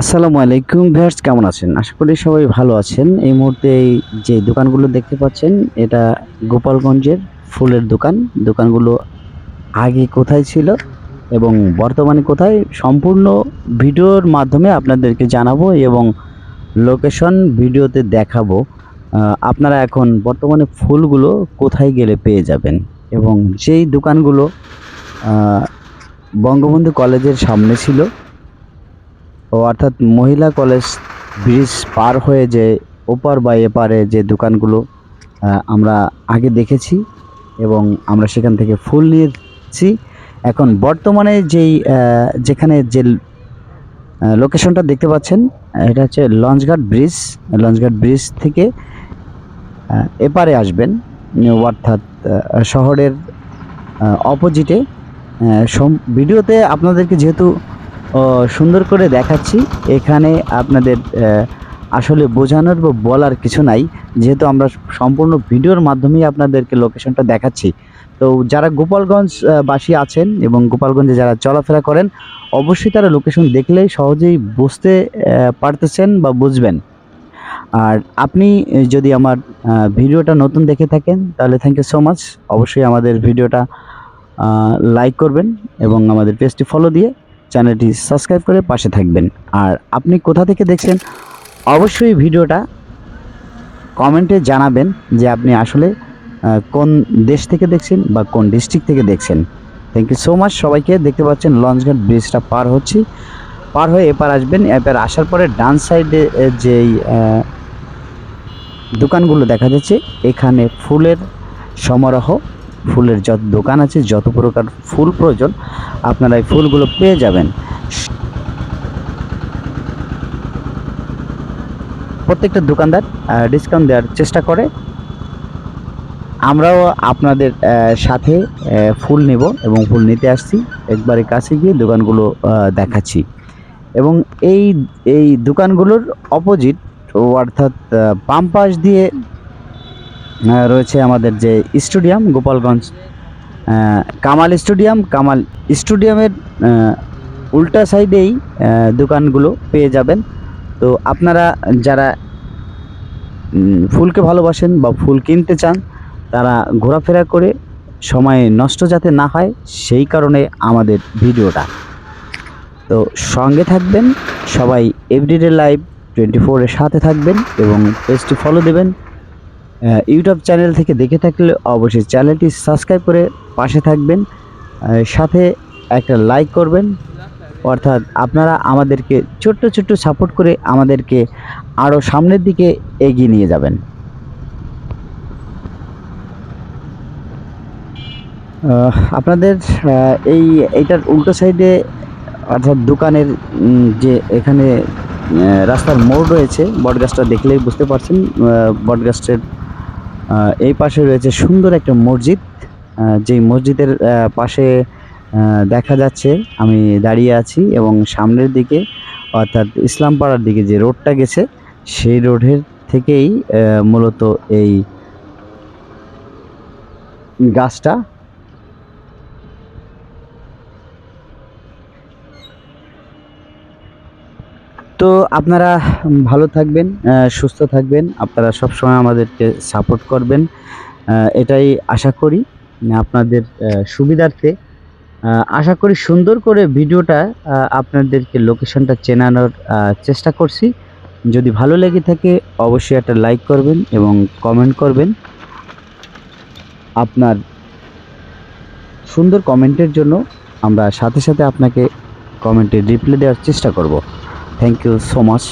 আসসালামু আলাইকুম ভিউয়ার্স, কেমন আছেন? আশা করি সবাই ভালো আছেন। এই মুহূর্তে এই যে দোকানগুলো দেখতে পাচ্ছেন, এটা গোপালগঞ্জের ফুলের দোকান। দোকানগুলো আগে কোথায় ছিল এবং বর্তমানে কোথায়, সম্পূর্ণ ভিডিওর মাধ্যমে আপনাদেরকে জানাব এবং লোকেশন ভিডিওতে দেখাবো। আপনারা এখন বর্তমানে ফুলগুলো কোথায় গেলে পেয়ে যাবেন এবং যেই দোকানগুলো বঙ্গবন্ধু কলেজের সামনে ছিল অর্থাৎ মহিলা কলেজ ব্রিজ পার হয়ে যে ওপার বা এপারে যে দোকানগুলো আমরা আগে দেখেছি এবং আমরা সেখান থেকে ফুল নিয়েছি। এখন বর্তমানে যেই যেখানে যে লোকেশনটা দেখতে পাচ্ছেন এটা হচ্ছে লঞ্চঘাট ব্রিজ। লঞ্চঘাট ব্রিজ থেকে এপারে আসবেন, অর্থাৎ শহরের অপোজিটে। ভিডিওতে আপনাদেরকে যেহেতু ও সুন্দর করে দেখাচ্ছি। এখানে আপনাদের আসলে বোঝানোর বা বলার কিছু নাই। যেহেতু আমরা সম্পূর্ণ ভিডিওর মাধ্যমেই আপনাদেরকে লোকেশনটা দেখাচ্ছি। তো যারা গোপালগঞ্জ বাসী আছেন এবং গোপালগঞ্জে যারা চলাফেরা করেন, অবশ্যই তারা লোকেশন দেখলেই সহজেই বুঝতে পারতেছেন বা বুঝবেন। আর আপনি যদি আমার ভিডিওটা নতুন দেখে থাকেন, তাহলে থ্যাংক ইউ সো মাচ অবশ্যই আমাদের ভিডিওটা লাইক করবেন এবং আমাদের পেজটি ফলো দিয়ে চ্যানেলটি সাবস্ক্রাইব করে পাশে থাকবেন। আর আপনি কোথা থেকে দেখছেন, অবশ্যই ভিডিওটা কমেন্টে জানাবেন যে আপনি আসলে কোন দেশ থেকে দেখছেন বা কোন ডিস্ট্রিক্ট থেকে দেখছেন। থ্যাংক ইউ সো মাচ সবাইকে। দেখতে পাচ্ছেন, লঞ্চঘাট ব্রিজটা পার হচ্ছি। পার হয়ে এপার আসবেন। এপার আসার পরে ডান সাইডে যেই দোকানগুলো দেখা যাচ্ছে, এখানে ফুলের সমারোহ ফুলের যত দোকান আছে, যত প্রকার ফুল প্রয়োজন, আপনারা এই ফুলগুলো পেয়ে যাবেন। প্রত্যেকটা দোকানদার ডিসকাউন্ট দেওয়ার চেষ্টা করে। আমরাও আপনাদের সাথে ফুল নেব এবং ফুল নিতে আসছি। একবারে কাছে গিয়ে দোকানগুলো দেখাচ্ছি। এবং এই এই দোকানগুলোর অপোজিট অর্থাৎ বাম পাশ দিয়ে রয়েছে আমাদের যে স্টেডিয়াম, গোপালগঞ্জ। কামাল স্টেডিয়াম, কামাল স্টেডিয়ামের উল্টা সাইডেই দোকানগুলো পেয়ে যাবেন। তো আপনারা যারা ফুলকে ভালোবাসেন বা ফুল কিনতে চান, তারা ঘোরাফেরা করে সময় নষ্ট যাতে না হয়, সেই কারণে আমাদের ভিডিওটা। তো সঙ্গে থাকবেন, সবাই এভরিডে লাইভ টোয়েন্টি ফোরের সাথে থাকবেন এবং পেজটি ফলো দেবেন। ইউটিউব চ্যানেল থেকে দেখে থাকলে অবশ্যই চ্যানেলটি সাবস্ক্রাইব করে পাশে থাকবেন। সাথে একটা লাইক করবেন। অর্থাৎ আপনারা আমাদেরকে ছোট্ট ছোট্ট সাপোর্ট করে আমাদেরকে আরও সামনের দিকে এগিয়ে নিয়ে যাবেন। আপনাদের এই এইটার উল্টো সাইডে অর্থাৎ দোকানের যে এখানে রাস্তার মোড় রয়েছে বটগাছটা দেখলেই বুঝতে পারছেন আহ, এই পাশে রয়েছে সুন্দর একটা মসজিদ যেই মসজিদের পাশে দেখা যাচ্ছে আমি দাঁড়িয়ে আছি এবং সামনের দিকে, অর্থাৎ ইসলামপাড়ার দিকে যে রোডটা গেছে, সেই রোডের থেকেই মূলত এই গাছটা তো আপনারা ভালো থাকবেন সুস্থ থাকবেন। আপনারা সবসময় আমাদেরকে সাপোর্ট করবেন। এটাই আশা করি আপনাদের সুবিধার্থে। আশা করি সুন্দর করে ভিডিওটা আপনাদেরকে লোকেশনটা চেনানোর চেষ্টা করছি। যদি ভালো লেগে থাকে, অবশ্যই একটা লাইক করবেন এবং কমেন্ট করবেন। আপনার সুন্দর কমেন্টের জন্য আমরা সাথে সাথে আপনাকে কমেন্টে রিপ্লাই দেওয়ার চেষ্টা করব। থ্যাংক ইউ সো মাচ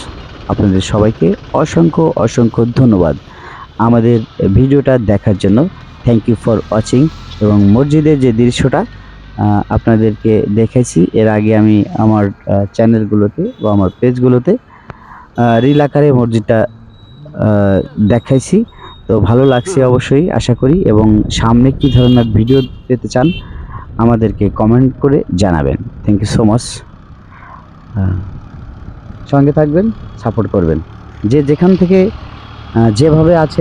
আপনাদের সবাইকে অসংখ্য অসংখ্য ধন্যবাদ। আমাদের ভিডিওটা দেখার জন্য থ্যাংক ইউ ফর ওয়াচিং এবং মসজিদের যে দৃশ্যটা আপনাদেরকে দেখেছি, এর আগে আমি আমার চ্যানেলগুলোতে বা আমার পেজগুলোতে রিল আকারে মসজিদটা দেখাইছি। তো ভালো লাগছে অবশ্যই, আশা করি, এবং সামনে কী ধরনের ভিডিও পেতে চান, আমাদেরকে কমেন্ট করে জানাবেন। থ্যাংক ইউ সো মাচ সঙ্গে থাকবেন সাপোর্ট করবেন। যে যেখান থেকে যেভাবে আছে